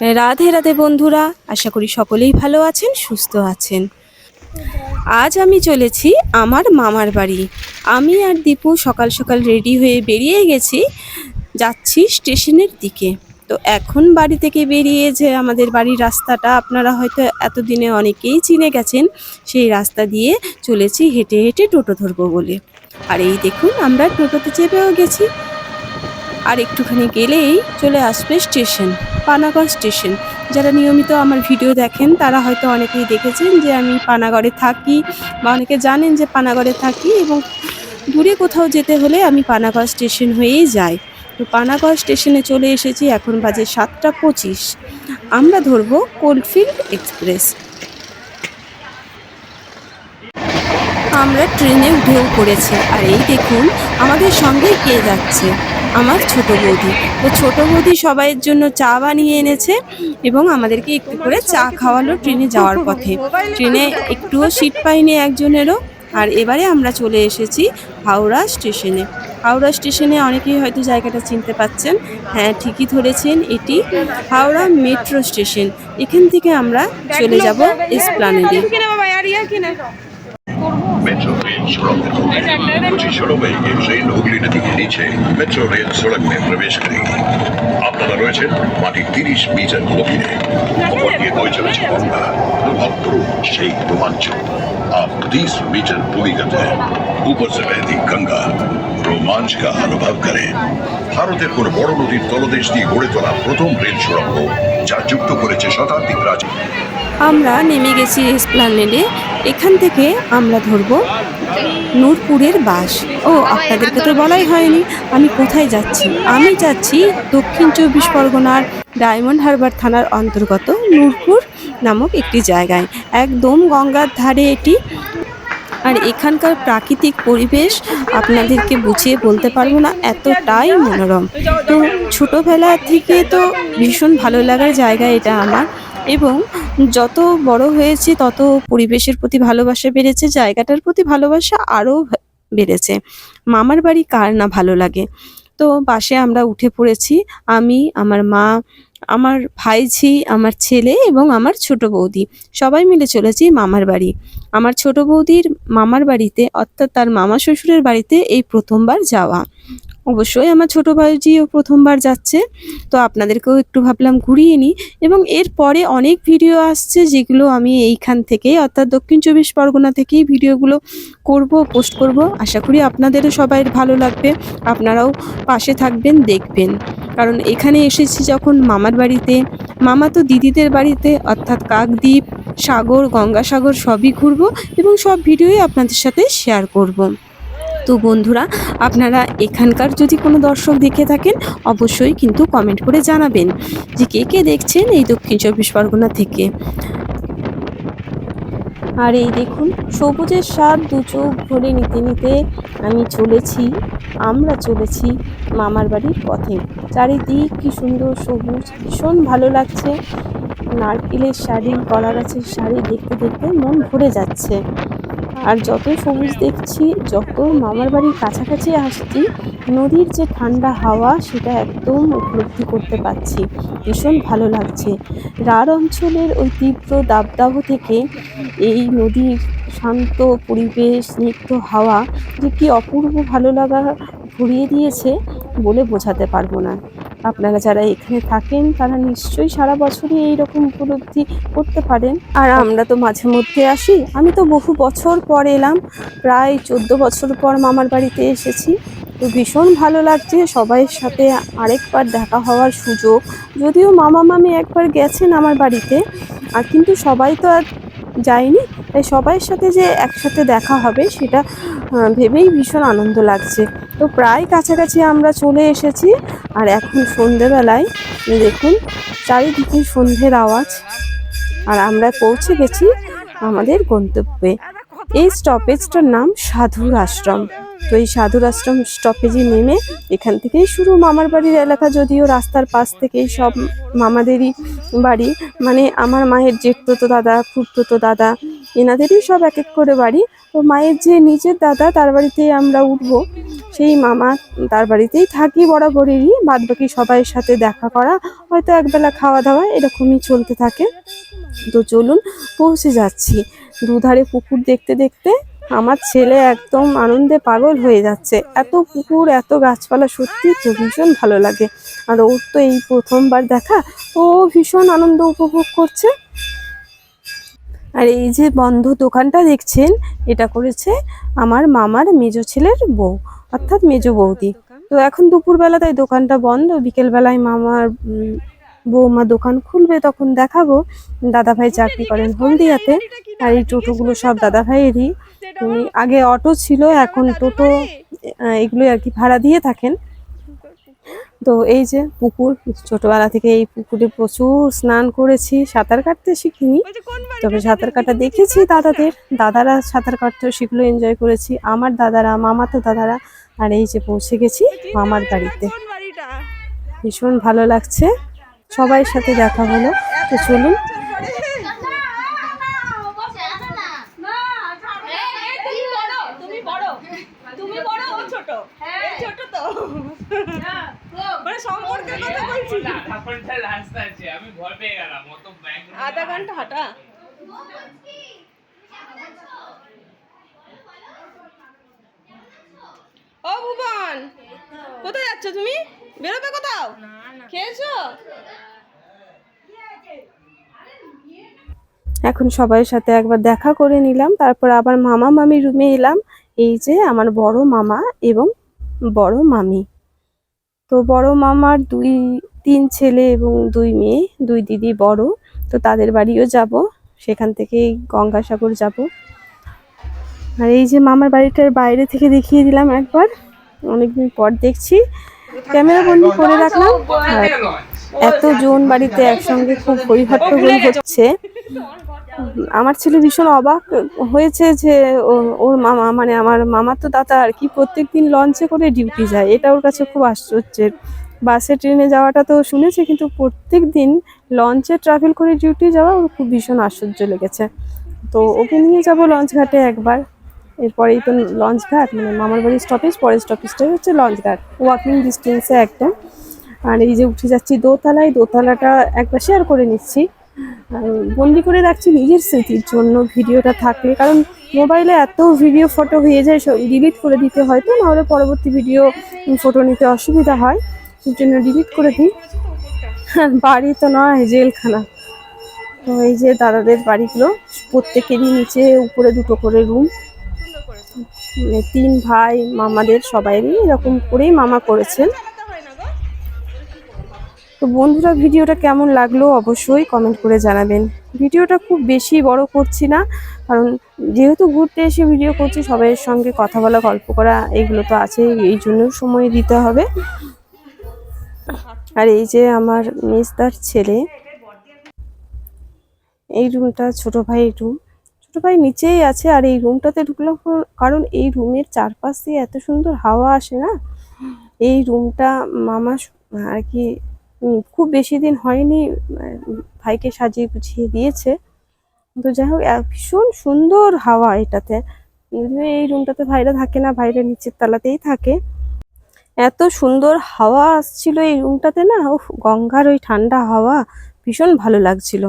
রাধে রাধে বন্ধুরা, আশা করি সকলেই ভালো আছেন, সুস্থ আছেন। আজ আমি চলেছি আমার মামার বাড়ি। আমি আর দীপু সকাল সকাল রেডি হয়ে বেরিয়ে গেছি, যাচ্ছি স্টেশনের দিকে। তো এখন বাড়ি থেকে বেরিয়ে যে আমাদের বাড়ির রাস্তাটা, আপনারা হয়তো এতদিনে অনেকেই চিনে গেছেন, সেই রাস্তা দিয়ে চলেছি হেঁটে হেঁটে টোটো ধরবো বলে। আর এই দেখুন, আমরা টোটোতে চেপেও গেছি। আর একটুখানি গেলেই চলে আসবে স্টেশন, পানাগড় স্টেশন। যারা নিয়মিত আমার ভিডিও দেখেন, তারা হয়তো অনেকেই দেখেছেন যে আমি পানাগড়ে থাকি বা অনেকে জানেন যে পানাগড়ে থাকি এবং দূরে কোথাও যেতে হলে আমি পানাগড় স্টেশন হয়েই যাই। তো পানাগড় স্টেশনে চলে এসেছি, এখন বাজে সাতটা পঁচিশ। আমরা ধরবো কোল্ডফিল্ড এক্সপ্রেস। আমরা ট্রেনে উঠেও পড়েছি, আর এই দেখুন আমাদের সঙ্গে কে যাচ্ছে। আমার ছোট বৌদি। তো ছোট বৌদি সবাইয়ের জন্য চা বানিয়ে এনেছে এবং আমাদেরকে একটু করে চা খাওয়ালো ট্রেনে যাওয়ার পথে। ট্রেনে একটুও সিট পাইনি একজনেরও। আর এবারে আমরা চলে এসেছি হাওড়া স্টেশনে। হাওড়া স্টেশনে অনেকেই হয়তো জায়গাটা চিনতে পাচ্ছেন। হ্যাঁ ঠিকই ধরেছেন এটি। Howrah metro station. এখান থেকে আমরা চলে যাব এসপ্লানেডে। मेट्रो रेल सड़क कुछ क्षणों में ये ट्रेन हुगली नदी के नीचे मेट्रो रेल सड़क में प्रवेश करेगी আপনারা রয়েছেন মাটির তিরিশ মিটার গভীরে ওপর দিয়ে বয়ে চলেছে গঙ্গা অনুভব করুন সেই রোমাঞ্চ आप 30 मीटर पूरी करते हैं ऊपर से बहती गंगा রোমাঞ্চ का अनुभव करें ভারতের কোন বড় নদীর তলদেশ দিয়ে গড়ে তোলা প্রথম রেল সুড়ঙ্গ যা যুক্ত করেছে শতাব্দী প্রাচীন আমরা নেমে গেছি এসপ্লানেডে। এখান থেকে আমরা ধরব নূরপুরের বাস। ও, আপনাদেরকে তো বলাই হয়নি, আমি কোথায় যাচ্ছি? আমি যাচ্ছি দক্ষিণ চব্বিশ পরগনার ডায়মন্ড হারবার থানার অন্তর্গত নূরপুর নামক একটি জায়গায়। একদম গঙ্গার ধারে এটি। আর এখানকার প্রাকৃতিক পরিবেশ আপনাদেরকে বুঝিয়ে বলতে পারব না, এতটাই মনোরম। তো ছোটোবেলা থেকে তো ভীষণ ভালো লাগার জায়গা এটা আমার। এবং যত বড় হয়েছে, তত পরিবেশের প্রতি ভালোবাসা বেড়েছে, জায়গাটার প্রতি ভালোবাসা আরও বেড়েছে। মামার বাড়ি কার না ভালো লাগে? তো বাসে আমরা উঠে পড়েছি, আমি, আমার মা, আমার ভাইঝি, আমার ছেলে এবং আমার ছোট বৌদি। সবাই মিলে চলেছি মামার বাড়ি। আমার ছোট বৌদির মামার বাড়িতে, অর্থাৎ তার মামা শ্বশুরের বাড়িতে এই প্রথমবার যাওয়া। অবশ্যই আমার ছোট ভাইজিও প্রথমবার যাচ্ছে, তো আপনাদেরকেও একটু ভাবলাম ঘুরিয়ে নিই। এবং এরপরে অনেক ভিডিও আসছে যেগুলো আমি এইখান থেকেই, অর্থাৎ দক্ষিণ চব্বিশ পরগনা থেকেই ভিডিওগুলো করব, পোস্ট করব। আশা করি আপনাদেরও সবাই ভালো লাগবে, আপনারাও পাশে থাকবেন, দেখবেন। কারণ এখানে এসেছি যখন মামার বাড়িতে, মামা তো দিদিদের বাড়িতে, অর্থাৎ কাকদ্বীপ, সাগর, গঙ্গাসাগর সবই ঘুরবো এবং সব ভিডিওই আপনাদের সাথে শেয়ার করব। তো বন্ধুরা, আপনারা এখানকার যদি কোনো দর্শক দেখে থাকেন, অবশ্যই কিন্তু কমেন্ট করে জানাবেন যে কে কে দেখছেন এই দক্ষিণ চব্বিশ পরগনা থেকে। আর এই দেখুন, সবুজের স্বাদ দু চোখ ভরে নিতে নিতে আমি চলেছি, আমরা চলেছি মামার বাড়ির পথে। চারিদিক কি সুন্দর সবুজ, ভীষণ ভালো লাগছে। নারকেলের শাড়ি কলা গাছের শাড়ি দেখতে দেখতে মন ভরে যাচ্ছে। আর যত সবুজ দেখছি, যত মামার বাড়ির কাছাকাছি আসছি, নদীর যে ঠান্ডা হাওয়া, সেটা একদম উপলব্ধি করতে পারছি। ভীষণ ভালো লাগছে। রাঢ় অঞ্চলের ওই তীব্র দাবদাহ থেকে এই নদীর শান্ত পরিবেশ, স্নিগ্ধ হাওয়া, যে কি অপূর্ব ভালো লাগা ভরিয়ে দিয়েছে বলে বোঝাতে পারব না। আপনারা যারা এখানে থাকেন, তারা নিশ্চয়ই সারা বছরই এইরকম উপলব্ধি করতে পারেন। আর আমরা তো মাঝে মধ্যে আসি। আমি তো বহু বছর পর এলাম। প্রায় চোদ্দ বছর পর মামার বাড়িতে এসেছি। তো ভীষণ ভালো লাগছে সবাইয়ের সাথে আরেকবার দেখা হওয়ার সুযোগ। যদিও মামা মামি একবার গেছেন আমার বাড়িতে। আর কিন্তু সবাই তো আর যায়নি। তাই সবাইয়ের সাথে যে একসাথে দেখা হবে সেটা ভেবেই ভীষণ আনন্দ লাগছে। তো প্রায় কাছাকাছি আমরা চলে এসেছি আর এখন সন্ধেবেলায় দেখুন, চারিদিকে সন্ধ্যের আওয়াজ। আর আমরা পৌঁছে গেছি আমাদের গন্তব্যে। এই স্টপেজটার নাম সাধুর আশ্রম। তো এই সাধুর আশ্রম স্টপেজে নেমে এখান থেকেই শুরু। মামার বাড়ির এলাকা যদিও রাস্তার পাশ থেকেই সব মামাদেরই বাড়ি। মানে আমার মায়ের জেঠতো দাদা খুঁড়তো দাদা, এনাদেরই সব এক এক করে বাড়ি। তো মায়ের যে নিজের দাদা, তার বাড়িতেই আমরা উঠবো। সেই মামা তার বাড়িতেই থাকি বরাবরেরই। বাদ বাকি সবাইয়ের সাথে দেখা করা, হয়তো একবেলা খাওয়া দাওয়া এরকমই চলতে থাকে। তো চলুন, পৌঁছে যাচ্ছি। দুধারে পুকুর দেখতে দেখতে আমার ছেলে একদম আনন্দে পাগল হয়ে যাচ্ছে। এত পুকুর, এত গাছপালা, সত্যি তো ভীষণ ভালো লাগে। আর ওর তো এই প্রথমবার দেখা, ও ভীষণ আনন্দ উপভোগ করছে। আর এই যে বন্ধ দোকানটা দেখছেন, এটা করেছে আমার মামার মেজো ছেলের বউ, অর্থাৎ মেজো বৌদি। তো এখন দুপুরবেলা তাই দোকানটা বন্ধ, বিকেলবেলায় মামার বৌমা দোকান খুলবে তখন দেখাবো। দাদা ভাই চাকরি করেন হলদিয়াতে। আর এই টোটোগুলো সব দাদা ভাইয়েরই উনি আগে অটো ছিল এখন টোটো আহ, এগুলো আর কি ভাড়া দিয়ে থাকেন। তো এই যে পুকুর ছোটবেলা থেকে এই পুকুরে প্রচুর স্নান করেছি। সাঁতার কাটতে শিখিনি। তবে সাঁতার কাটা দেখেছি দাদাদের। দাদারা সাঁতার কাটতেও সেগুলো এনজয় করেছি। আমার দাদারা মামাতো দাদারা আর এই যে পৌঁছে গেছি মামার বাড়িতে ভীষণ ভালো লাগছে। সবাই সাথে দেখা হলো। তো চলুন। আধা ঘণ্টা হাঁটা কোথায় যাচ্ছ তুমি? বেরোবে কোথাও? খেয়েছো? এখন সবাইয়ের সাথে একবার দেখা করে নিলাম তারপর আবার মামা মামি রুমে এলাম। এই যে আমার বড় মামা এবং বড় মামি। তো বড় মামার দুই তিন ছেলে এবং দুই মেয়ে দুই দিদি বড়। তো তাদের বাড়িও যাব সেখান থেকেই গঙ্গাসাগর যাব। আর এই যে মামার বাড়িটার বাইরে থেকে দেখিয়ে দিলাম একবার অনেকদিন পর দেখছি। ক্যামেরা বন্দি করে রাখলাম। আর এত জন বাড়িতে একসঙ্গে খুব হইহট্টগোল হচ্ছে আমার ছেলে ভীষণ অবাক হয়েছে যে ও- ওর মামা মানে আমার মামা তো দাদা আর কি প্রত্যেক দিন লঞ্চে করে ডিউটি যায়। এটা ওর কাছে খুব আশ্চর্যের। বাসে ট্রেনে যাওয়াটা তো শুনেছে কিন্তু প্রত্যেক দিন লঞ্চে ট্রাভেল করে ডিউটি যাওয়া ওর খুব ভীষণ আশ্চর্য লেগেছে। তো ওকে নিয়ে যাব লঞ্চ ঘাটে একবার। এরপরেই তো লঞ্চ ঘাট মানে মামার বাড়ির স্টপেজ পরের স্টপেজটাই হচ্ছে লঞ্চ ঘাট। ওয়াকিং ডিস্টেন্সে একদম। আর এই যে উঠে যাচ্ছি দোতলায়, দোতলাটা একবার শেয়ার করে নিচ্ছি। বন্দি করে রাখছি নিজের স্মৃতির জন্য ভিডিওটা থাকলে, কারণ মোবাইলে এত ভিডিও ফটো হয়ে যায় ডিলিট করে দিতে হয় তো, নাহলে পরবর্তী ভিডিও ফটো নিতে অসুবিধা হয়। সেই জন্য ডিলিট করে দিই। বাড়ি তো নয়, জেলখানা। তো এই যে দাদাদের বাড়িগুলো, প্রত্যেকেরই নিচে উপরে দুটো করে রুম তিন ভাই মামাদের সবাইরই এরকম করেই মামা করেছেন। তো বন্ধুরা, ভিডিওটা কেমন লাগল অবশ্যই কমেন্ট করে জানাবেন। ভিডিওটা খুব বেশি বড় করছি না, কারণ যেহেতু ঘুরতে এসে ভিডিও করছি, সবাইয়ের সঙ্গে কথা বলা, গল্প করা এগুলো তো আছে এই জন্য সময় দিতে হবে। আর এই যে আমার মেজদার ছেলে, এই রুমটা ছোট ভাই রুম ছোট ভাই নিচেই আছে আর এই রুমটাতে ঢুকলাম কারণ- এই রুমের চারপাশ দিয়ে এত সুন্দর হাওয়া আসে না? এই রুমটা মামা আর কি খুব বেশি দিন হয়নি ভাইকে সাজিয়ে গুছিয়ে দিয়েছে। তো যাই হোক ভীষণ সুন্দর হাওয়া এটাতে। এই রুমটাতে ভাইরা থাকে না, ভাইরা নিচের তলাতেই থাকে। এত সুন্দর হাওয়া আসছিল এই রুমটাতে না? উফ, গঙ্গার ওই ঠান্ডা হাওয়া, ভীষণ ভালো লাগছিল।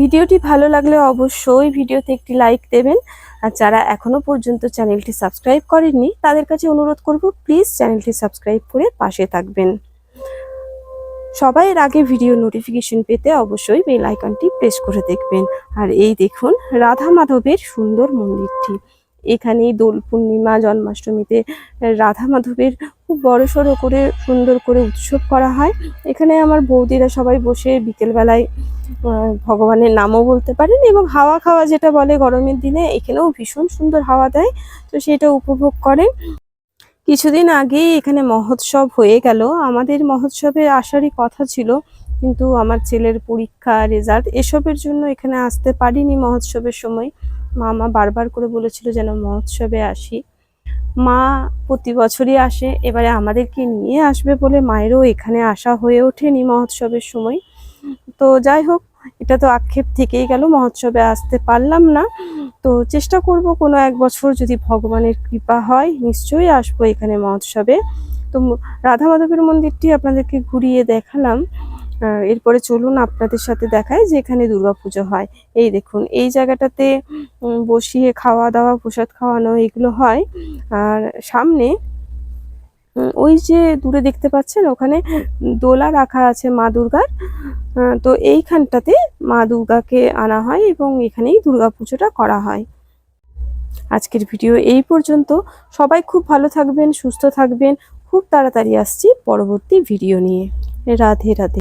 ভিডিওটি ভালো লাগলে অবশ্যই ভিডিওতে একটি লাইক দেবেন। আর যারা এখনও পর্যন্ত চ্যানেলটি সাবস্ক্রাইব করেননি, তাদের কাছে অনুরোধ করব প্লিজ চ্যানেলটি সাবস্ক্রাইব করে পাশে থাকবেন। সবাই এর আগে ভিডিও নোটিফিকেশন পেতে অবশ্যই বেল আইকনটি প্রেস করে দেখবেন। আর এই দেখুন, রাধা মাধবের সুন্দর মন্দিরটি। এখানেই দোল পূর্ণিমা, জন্মাষ্টমীতে রাধা মাধবের খুব বড় সড়ো করে সুন্দর করে উৎসব করা হয়। এখানে আমার বৌদিরা সবাই বসে বিকেলবেলায় ভগবানের নামও বলতে পারেন এবং হাওয়া খাওয়া যেটা বলে গরমের দিনে, এখানেও ভীষণ সুন্দর হাওয়া দেয়, তো সেটা উপভোগ করেন। কিছুদিন আগেই এখানে মহোৎসব হয়ে গেল। আমাদের মহোৎসবে আসারই কথা ছিল, কিন্তু আমার ছেলের পরীক্ষা রেজাল্ট এসবের জন্য এখানে আসতে পারিনি মহোৎসবের সময়। মামা বারবার করে বলেছিল যেন মহোৎসবে আসি। মা প্রতি বছরই আসে, এবারে আমাদেরকে নিয়ে আসবে বলে মায়েরও এখানে আসা হয়ে ওঠেনি মহোৎসবের সময়। তো যাই হোক, এটা তো আক্ষেপ থেকেই গেল, মহোৎসবে আসতে পারলাম না। তো চেষ্টা করব কোনো এক বছর যদি ভগবানের কৃপা হয়, নিশ্চয়ই আসব এখানে মহোৎসবে। তো রাধা মাধবের মন্দিরটি আপনাদেরকে ঘুরিয়ে দেখালাম। এরপরে চলুন আপনাদের সাথে দেখায় যে এখানে দুর্গাপুজো হয়। এই দেখুন, এই জায়গাটাতে বসিয়ে খাওয়া দাওয়া, প্রসাদ খাওয়ানো, এগুলো হয়। আর সামনে ওই যে দূরে দেখতে পাচ্ছেন, ওখানে দোলা রাখা আছে মা দুর্গার। তো এইখানটাতে মা দুর্গাকে আনা হয় এবং এখানেই দুর্গা পুজোটা করা হয়। আজকের ভিডিও এই পর্যন্ত। সবাই খুব ভালো থাকবেন, সুস্থ থাকবেন। খুব তাড়াতাড়ি আসছি পরবর্তী ভিডিও নিয়ে। রাধে রাধে।